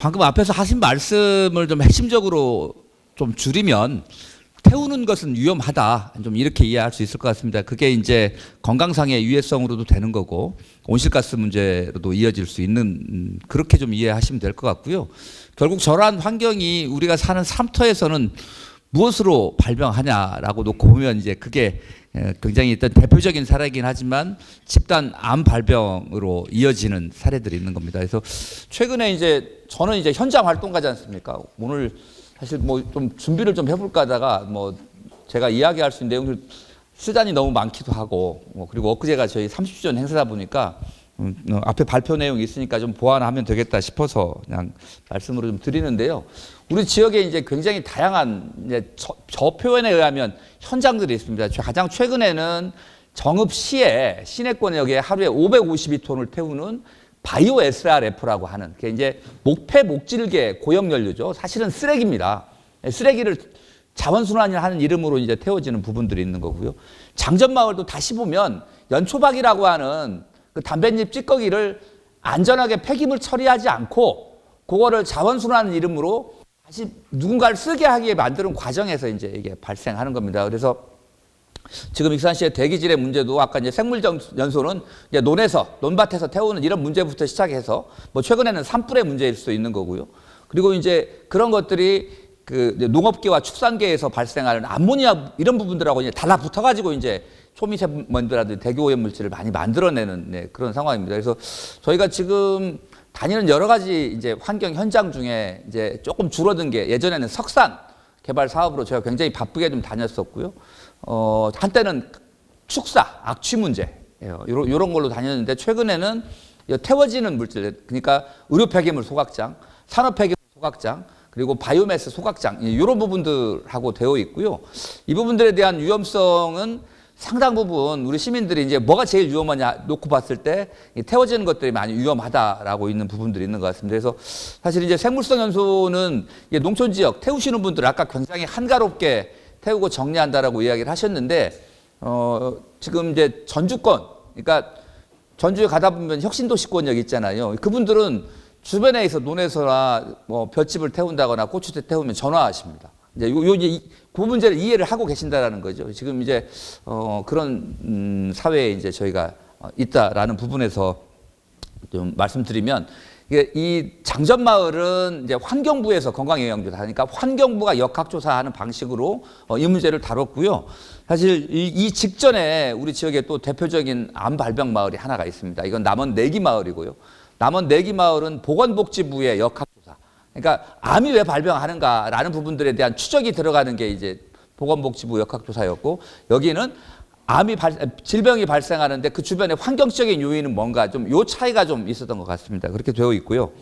방금 앞에서 하신 말씀을 좀 핵심적으로 좀 줄이면 태우는 것은 위험하다. 좀 이렇게 이해할 수 있을 것 같습니다. 그게 이제 건강상의 유해성으로도 되는 거고 온실가스 문제로도 이어질 수 있는 음, 그렇게 좀 이해하시면 될 것 같고요. 결국 저러한 환경이 우리가 사는 삶터에서는 무엇으로 발병하냐라고 놓고 보면 이제 그게 에, 굉장히 일단 대표적인 사례이긴 하지만 집단 암 발병으로 이어지는 사례들이 있는 겁니다. 그래서 최근에 이제 저는 이제 현장 활동가지 않습니까? 오늘 사실 뭐 좀 준비를 좀 해볼까 하다가 뭐 제가 이야기할 수 있는 내용들 수단이 너무 많기도 하고 뭐 그리고 엊그제가 저희 30주년 행사다 보니까 음, 어, 앞에 발표 내용이 있으니까 좀 보완하면 되겠다 싶어서 그냥 말씀으로 좀 드리는데요. 우리 지역에 이제 굉장히 다양한 이제 저, 저 표현에 의하면 현장들이 있습니다. 가장 최근에는 정읍시에 시내권역에 하루에 552톤을 태우는 바이오 SRF라고 하는 그게 이제 목폐 목질계 고형 연료죠. 사실은 쓰레기입니다. 예, 쓰레기를 자원순환을 하는 이름으로 이제 태워지는 부분들이 있는 거고요. 장전마을도 다시 보면 연초박이라고 하는 그 담뱃잎 찌꺼기를 안전하게 폐기물 처리하지 않고 그거를 자원순환 이름으로 다시 누군가를 쓰게 하기에 만드는 과정에서 이제 이게 발생하는 겁니다. 그래서 지금 익산시의 대기질의 문제도 아까 이제 생물연소는 이제 논에서 논밭에서 태우는 이런 문제부터 시작해서 뭐 최근에는 산불의 문제일 수도 있는 거고요. 그리고 이제 그런 것들이 그 농업계와 축산계에서 발생하는 암모니아 이런 부분들하고 이제 달라붙어 가지고 이제 초미세먼지라든지 대기오염 물질을 많이 만들어내는 네, 그런 상황입니다. 그래서 저희가 지금 다니는 여러 가지 이제 환경 현장 중에 이제 조금 줄어든 게 예전에는 석산 개발 사업으로 제가 굉장히 바쁘게 좀 다녔었고요. 어, 한때는 축사, 악취 문제, 이런, 이런 걸로 다녔는데 최근에는 이 태워지는 물질, 그러니까 의료 폐기물 소각장, 산업 폐기물 소각장, 그리고 바이오매스 소각장, 이런 부분들하고 되어 있고요. 이 부분들에 대한 위험성은 상당 부분 우리 시민들이 이제 뭐가 제일 위험하냐 놓고 봤을 때이 태워지는 것들이 많이 위험하다라고 있는 부분들이 있는 것 같습니다. 그래서 사실 이제 생물성 연소는 농촌 지역 태우시는 분들 아까 굉장히 한가롭게 태우고 정리한다라고 이야기를 하셨는데 어 지금 이제 전주권 그러니까 전주에 가다 보면 혁신도시권역 있잖아요. 그분들은 주변에 있어 논에서나 뭐 볏짚을 태운다거나 고추대 태우면 전화하십니다. 이제 요, 요 이제 이- 그 문제를 이해를 하고 계신다라는 거죠. 지금 이제 어 그런 음 사회에 이제 저희가 어, 있다라는 부분에서 좀 말씀드리면 이게 이 장전 마을은 이제 환경부에서 건강영향조사 하니까 환경부가 역학조사하는 방식으로 어, 이 문제를 다뤘고요. 사실 이, 이 직전에 우리 지역에 또 대표적인 암 발병 마을이 하나가 있습니다. 이건 남원 내기 마을이고요. 남원 내기 마을은 보건복지부의 역학조사. 그러니까 암이 왜 발병하는가라는 부분들에 대한 추적이 들어가는 게 이제 보건복지부 역학조사였고 여기는 암이 발, 질병이 발생하는데 그 주변에 환경적인 요인은 뭔가 좀 요 차이가 좀 있었던 것 같습니다. 그렇게 되어 있고요.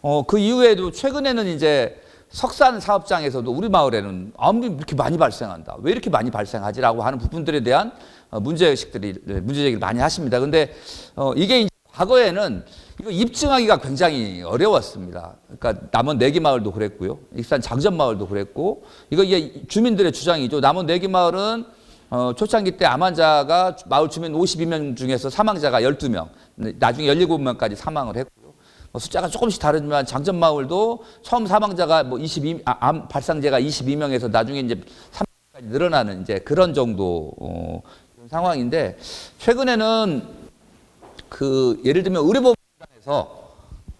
어, 그 이후에도 최근에는 이제 석산 사업장에서도 우리 마을에는 암이 이렇게 많이 발생한다. 왜 이렇게 많이 발생하지라고 하는 부분들에 대한 어, 문제의식들이 네, 문제제기를 많이 하십니다. 근데 어, 이게 과거에는 이거 입증하기가 굉장히 어려웠습니다. 그러니까 남원 내기 마을도 그랬고요. 익산 장전 마을도 그랬고 이거 이게 주민들의 주장이죠. 남원 내기 마을은 어, 초창기 때 암 환자가 마을 주민 52명 중에서 사망자가 12명, 나중에 17명까지 사망을 했고요. 뭐 숫자가 조금씩 다르지만 장전 마을도 처음 사망자가 뭐 22, 아, 암 발상자가 22명에서 나중에 이제 3명까지 늘어나는 이제 그런 정도 어, 상황인데 최근에는 그 예를 들면 의료보험공단에서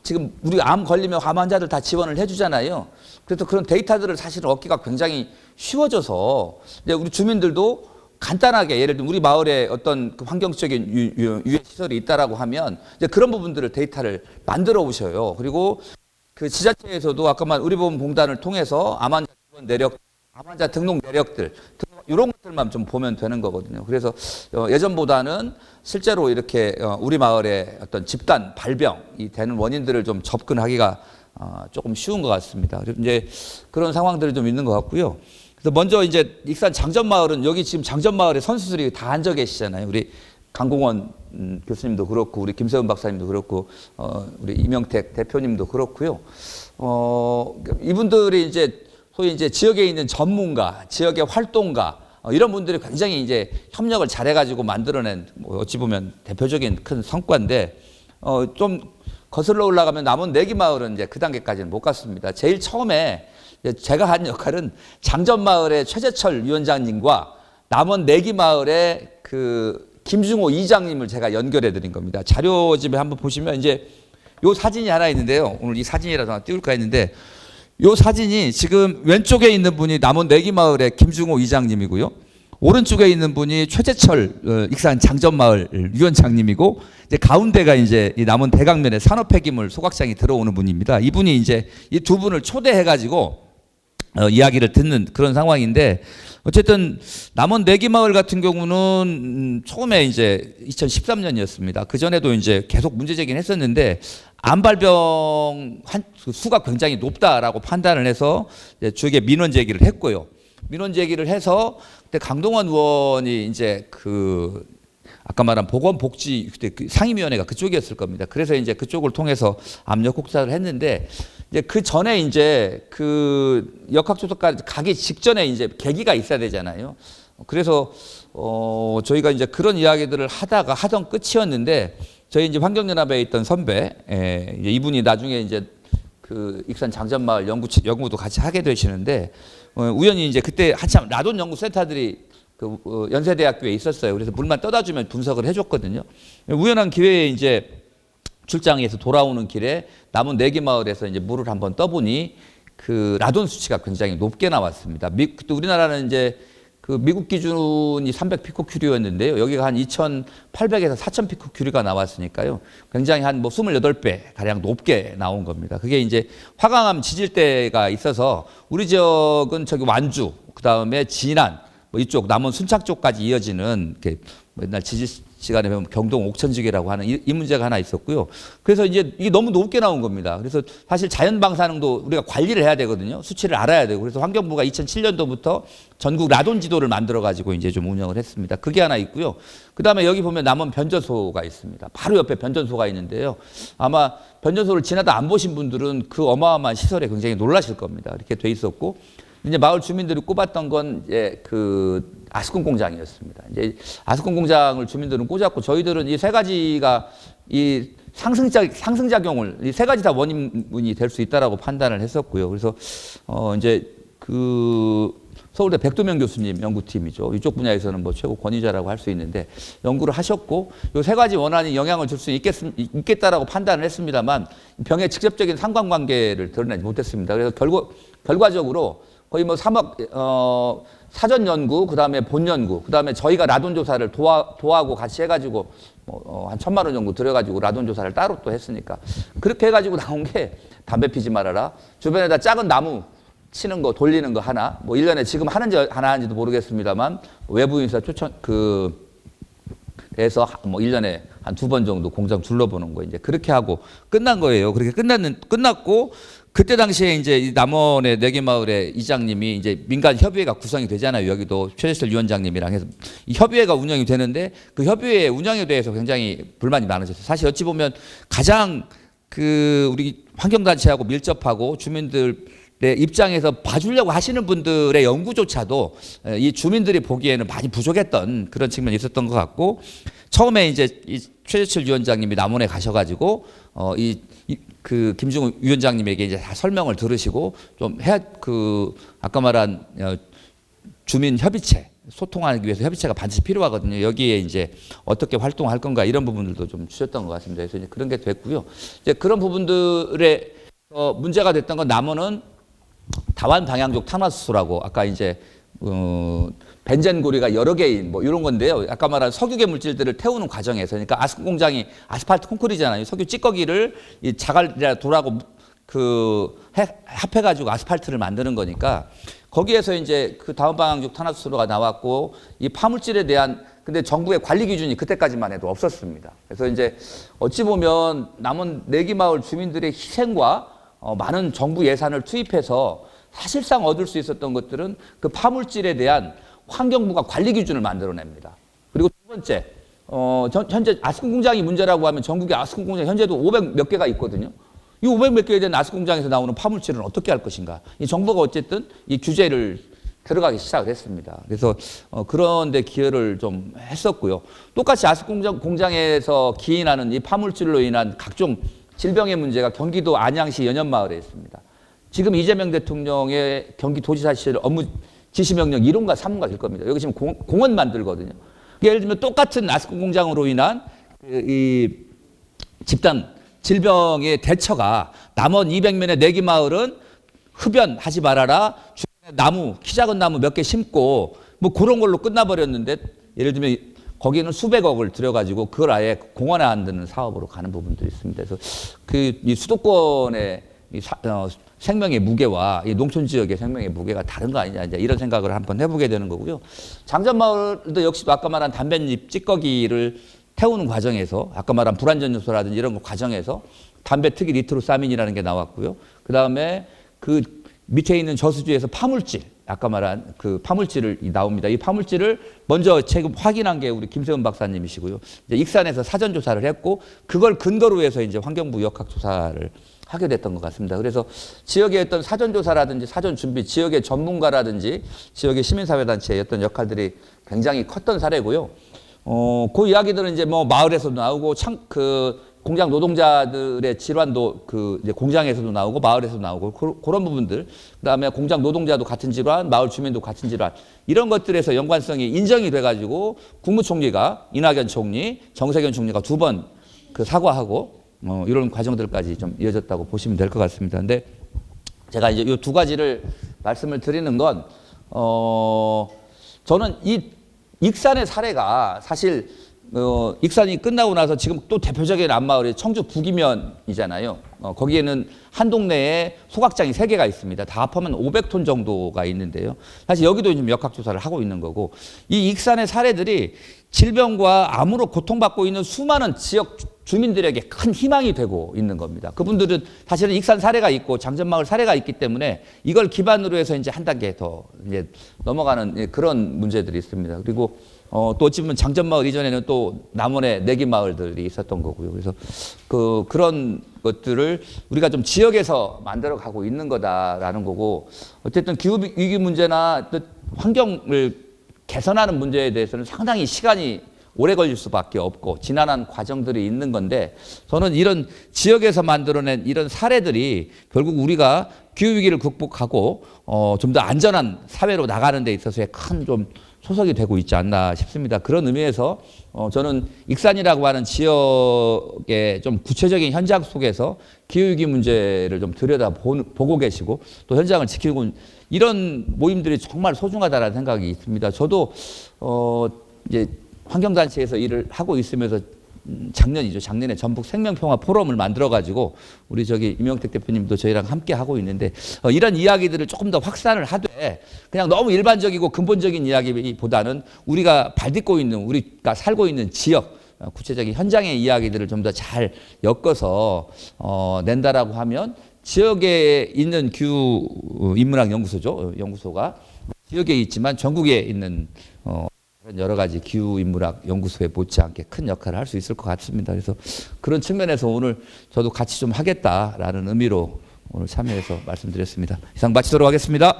지금 우리 암 걸리면 암 환자들 다 지원을 해주잖아요. 그래서 그런 데이터들을 사실 얻기가 굉장히 쉬워져서 이제 우리 주민들도 간단하게 예를 들면 우리 마을에 어떤 그 환경적인 유해 시설이 있다라고 하면 이제 그런 부분들을 데이터를 만들어 오셔요. 그리고 그 지자체에서도 아까만 의료보험공단을 통해서 암 환자 지원 내력, 암 환자 등록 내력들 이런 것들만 좀 보면 되는 거거든요. 그래서 어, 예전보다는 실제로 이렇게 어, 우리 마을에 어떤 집단 발병이 되는 원인들을 좀 접근하기가 어, 조금 쉬운 것 같습니다. 이제 그런 상황들이 좀 있는 것 같고요. 그래서 먼저 이제 익산 장전 마을은 여기 지금 장전 마을에 선수들이 다 앉아 계시잖아요. 우리 강공원 음, 교수님도 그렇고 우리 김세훈 박사님도 그렇고 어, 우리 이명택 대표님도 그렇고요. 어, 이분들이 이제 소위 이제 지역에 있는 전문가, 지역의 활동가 어, 이런 분들이 굉장히 이제 협력을 잘해가지고 만들어낸 뭐 어찌 보면 대표적인 큰 성과인데 어, 좀 거슬러 올라가면 남원 내기 마을은 이제 그 단계까지는 못 갔습니다. 제일 처음에 제가 한 역할은 장전 마을의 최재철 위원장님과 남원 내기 마을의 그 김중호 이장님을 제가 연결해 드린 겁니다. 자료집에 한번 보시면 이제 요 사진이 하나 있는데요. 오늘 이 사진이라도 하나 띄울까 했는데 요 사진이 지금 왼쪽에 있는 분이 남원 내기 마을의 김중호 이장님이고요. 오른쪽에 있는 분이 최재철 어, 익산 장전마을 위원장님이고 이제 가운데가 이제 이 남원 대강면에 산업폐기물 소각장이 들어오는 분입니다. 이분이 이제 이 두 분을 초대해 가지고 어, 이야기를 듣는 그런 상황인데 어쨌든 남원 내기마을 같은 경우는 음, 처음에 이제 2013년이었습니다. 그 전에도 이제 계속 문제 제기는 했었는데 암발병 한, 그 수가 굉장히 높다라고 판단을 해서 주에게 민원 제기를 했고요. 민원 제기를 해서 그때 강동원 의원이 이제 그 아까 말한 보건복지 그 상임위원회가 그쪽이었을 겁니다. 그래서 이제 그쪽을 통해서 압력 혹사를 했는데 이제 그 전에 이제 그 역학조사까지 가기 직전에 이제 계기가 있어야 되잖아요. 그래서 어 저희가 이제 그런 이야기들을 하다가 하던 끝이었는데 저희 이제 환경연합에 있던 선배 예, 이분이 나중에 이제 그 익산 장전마을 연구 연구도 같이 하게 되시는데 어, 우연히 이제 그때 한참 라돈 연구 센터들이 그 어, 연세대학교에 있었어요. 그래서 물만 떠다 주면 분석을 해줬거든요. 우연한 기회에 이제 출장에서 돌아오는 길에 남은 네개 마을에서 이제 물을 한번 떠보니 그 라돈 수치가 굉장히 높게 나왔습니다. 미, 우리나라는 이제 그 미국 기준이 300 피코 큐리였는데요. 여기가 한 2,800에서 4,000 피코 큐리가 나왔으니까요. 굉장히 한 뭐 28배 가량 높게 나온 겁니다. 그게 이제 화강암 지질대가 있어서 우리 지역은 저기 완주, 그다음에 진안, 뭐 이쪽 남원 순창 쪽까지 이어지는 이렇게 뭐 옛날 지질 시간에 보면 경동 옥천지계라고 하는 이, 이 문제가 하나 있었고요. 그래서 이제 이게 너무 높게 나온 겁니다. 그래서 사실 자연 방사능도 우리가 관리를 해야 되거든요. 수치를 알아야 되고 그래서 환경부가 2007년도부터 전국 라돈 지도를 만들어 가지고 이제 좀 운영을 했습니다. 그게 하나 있고요. 그다음에 여기 보면 남원 변전소가 있습니다. 바로 옆에 변전소가 있는데요. 아마 변전소를 지나다 안 보신 분들은 그 어마어마한 시설에 굉장히 놀라실 겁니다. 이렇게 돼 있었고 이제 마을 주민들이 꼽았던 건 이제 그 아스콘 공장이었습니다. 이제 아스콘 공장을 주민들은 꽂았고 저희들은 이 세 가지가 이 상승작 상승작용을 이 세 가지 다 원인이 될 수 있다라고 판단을 했었고요. 그래서 어 이제 그 서울대 백도명 교수님 연구팀이죠. 이쪽 분야에서는 뭐 최고 권위자라고 할 수 있는데 연구를 하셨고 이세 가지 원한이 영향을 줄 수 있겠다라고 판단을 했습니다만 병의 직접적인 상관관계를 드러내지 못했습니다. 그래서 결국 결과적으로 거의 뭐 3억 어, 사전 연구, 그 다음에 본 연구, 그 다음에 저희가 라돈 조사를 도와, 도하고 같이 해 가지고 뭐, 어, 한 천만 원 정도 들여 가지고 라돈 조사를 따로 또 했으니까 그렇게 해 가지고 나온 게 담배 피지 말아라. 주변에다 작은 나무 치는 거 돌리는 거 하나 뭐 1년에 지금 하는지 하나 하는지도 모르겠습니다만 외부 인사 초청 그 해서 뭐 1년에 한 두 번 정도 공장 둘러보는 거 이제 그렇게 하고 끝난 거예요. 그렇게 끝났는 끝났고 그때 당시에 이제 이 남원의 네개마을의 이장님이 이제 민간 협의회가 구성이 되잖아요. 여기도 최재철 위원장님이랑 해서 이 협의회가 운영이 되는데 그 협의회 운영에 대해서 굉장히 불만이 많으셨어요. 사실 어찌 보면 가장 그 우리 환경단체하고 밀접하고 주민들 의 입장에서 봐주려고 하시는 분들의 연구조차도 이 주민들이 보기에는 많이 부족했던 그런 측면이 있었던 것 같고 처음에 이제 이 최재철 위원장님이 남원에 가셔가지고 어이 그 김중우 위원장님에게 이제 다 설명을 들으시고 좀 해야 그 아까 말한 어, 주민 협의체 소통하기 위해서 협의체가 반드시 필요하거든요. 여기에 이제 어떻게 활동할 건가 이런 부분들도 좀 주셨던 것 같습니다. 그래서 이제 그런 게 됐고요. 이제 그런 부분들의 어 문제가 됐던 건 남원은 다완 방향족 탄화수소라고 아까 이제 어, 벤젠고리가 여러 개인 뭐 이런 건데요. 아까 말한 석유계 물질들을 태우는 과정에서 그러니까 아스 공장이 아스팔트 콘크리잖아요. 석유 찌꺼기를 이 자갈이라 돌하고 그 합해 가지고 아스팔트를 만드는 거니까 거기에서 이제 그 다음 방향족 탄화수소가 나왔고 이 파물질에 대한 근데 정부의 관리 기준이 그때까지만 해도 없었습니다. 그래서 이제 어찌 보면 남은 내기 마을 주민들의 희생과 어, 많은 정부 예산을 투입해서 사실상 얻을 수 있었던 것들은 그 파물질에 대한 환경부가 관리 기준을 만들어냅니다. 그리고 두 번째, 어, 전, 현재 아스콘 공장이 문제라고 하면 전국에 아스콘 공장 현재도 500 몇 개가 있거든요. 이 500 몇 개에 대한 아스콘 공장에서 나오는 파물질은 어떻게 할 것인가? 이 정부가 어쨌든 이 규제를 들어가기 시작을 했습니다. 그래서 어, 그런데 기여를 좀 했었고요. 똑같이 아스콘 공장, 공장에서 기인하는 이 파물질로 인한 각종 질병의 문제가 경기도 안양시 연현마을에 있습니다. 지금 이재명 대통령의 경기도지사실 업무 지시명령 1호인가 3호인가 될 겁니다. 여기 지금 공, 공원 만들거든요. 예를 들면 똑같은 아스콘 공장으로 인한 그이 집단 질병의 대처가 남원 200면의 내기 마을은 흡연하지 말아라. 주변에 나무, 키 작은 나무 몇 개 심고 뭐 그런 걸로 끝나버렸는데 예를 들면 거기는 수백억을 들여가지고 그걸 아예 공원에 만드는 사업으로 가는 부분도 있습니다. 그래서 그 이 수도권의 이 사- 어, 생명의 무게와 이 농촌 지역의 생명의 무게가 다른 거 아니냐 이제 이런 생각을 한번 해보게 되는 거고요. 장전마을도 역시 아까 말한 담뱃잎 찌꺼기를 태우는 과정에서 아까 말한 불안전 요소라든지 이런 거 과정에서 담배 특이 니트로사민이라는 게 나왔고요. 그 다음에 그 밑에 있는 저수지에서 파물질 아까 말한 그 파물질을 이 나옵니다. 이 파물질을 먼저 최근 확인한 게 우리 김세훈 박사님이시고요. 이제 익산에서 사전 조사를 했고 그걸 근거로 해서 이제 환경부 역학 조사를 하게 됐던 것 같습니다. 그래서 지역의 어떤 사전 조사라든지 사전 준비, 지역의 전문가라든지 지역의 시민사회단체의 어떤 역할들이 굉장히 컸던 사례고요. 어, 그 이야기들은 이제 뭐 마을에서도 나오고 참그 공장 노동자들의 질환도 그 이제 공장에서도 나오고 마을에서도 나오고 그, 그런 부분들 그다음에 공장 노동자도 같은 질환, 마을 주민도 같은 질환 이런 것들에서 연관성이 인정이 돼가지고 국무총리가 이낙연 총리, 정세균 총리가 두 번 그 사과하고 어, 이런 과정들까지 좀 이어졌다고 보시면 될 것 같습니다. 근데 제가 이제 이 두 가지를 말씀을 드리는 건, 어, 저는 이 익산의 사례가 사실, 어, 익산이 끝나고 나서 지금 또 대표적인 앞마을이 청주 북이면이잖아요. 어, 거기에는 한 동네에 소각장이 세개가 있습니다. 다 합하면 500톤 정도가 있는데요. 사실 여기도 지금 역학조사를 하고 있는 거고, 이 익산의 사례들이 질병과 암으로 고통받고 있는 수많은 지역 주- 주민들에게 큰 희망이 되고 있는 겁니다. 그분들은 사실은 익산 사례가 있고 장전마을 사례가 있기 때문에 이걸 기반으로 해서 이제 한 단계 더 이제 넘어가는 예, 그런 문제들이 있습니다. 그리고 어, 또 어찌 보면 장전마을 이전에는 또 남원의 내기 마을들이 있었던 거고요. 그래서 그 그런 것들을 우리가 좀 지역에서 만들어 가고 있는 거다라는 거고 어쨌든 기후 위기 문제나 또 환경을 개선하는 문제에 대해서는 상당히 시간이 오래 걸릴 수밖에 없고 지난한 과정들이 있는 건데 저는 이런 지역에서 만들어낸 이런 사례들이 결국 우리가 기후 위기를 극복하고 어, 좀 더 안전한 사회로 나가는 데 있어서의 큰 좀 소석이 되고 있지 않나 싶습니다. 그런 의미에서 어, 저는 익산이라고 하는 지역의 좀 구체적인 현장 속에서 기후 위기 문제를 좀 들여다 보고 계시고 또 현장을 지키고 이런 모임들이 정말 소중하다는 생각이 있습니다. 저도 어, 이제 환경단체에서 일을 하고 있으면서 음, 작년이죠. 작년에 전북 생명평화 포럼을 만들어 가지고 우리 저기 임영택 대표님도 저희랑 함께 하고 있는데 어, 이런 이야기들을 조금 더 확산을 하되 그냥 너무 일반적이고 근본적인 이야기보다는 우리가 발딛고 있는 우리가 살고 있는 지역 어, 구체적인 현장의 이야기들을 좀 더 잘 엮어서 어, 낸다라고 하면 지역에 있는 기후 인문학 연구소죠. 어, 연구소가 지역에 있지만 전국에 있는 어, 여러 가지 기후 인문학 연구소에 못지않게 큰 역할을 할 수 있을 것 같습니다. 그래서 그런 측면에서 오늘 저도 같이 좀 하겠다라는 의미로 오늘 참여해서 말씀드렸습니다. 이상 마치도록 하겠습니다.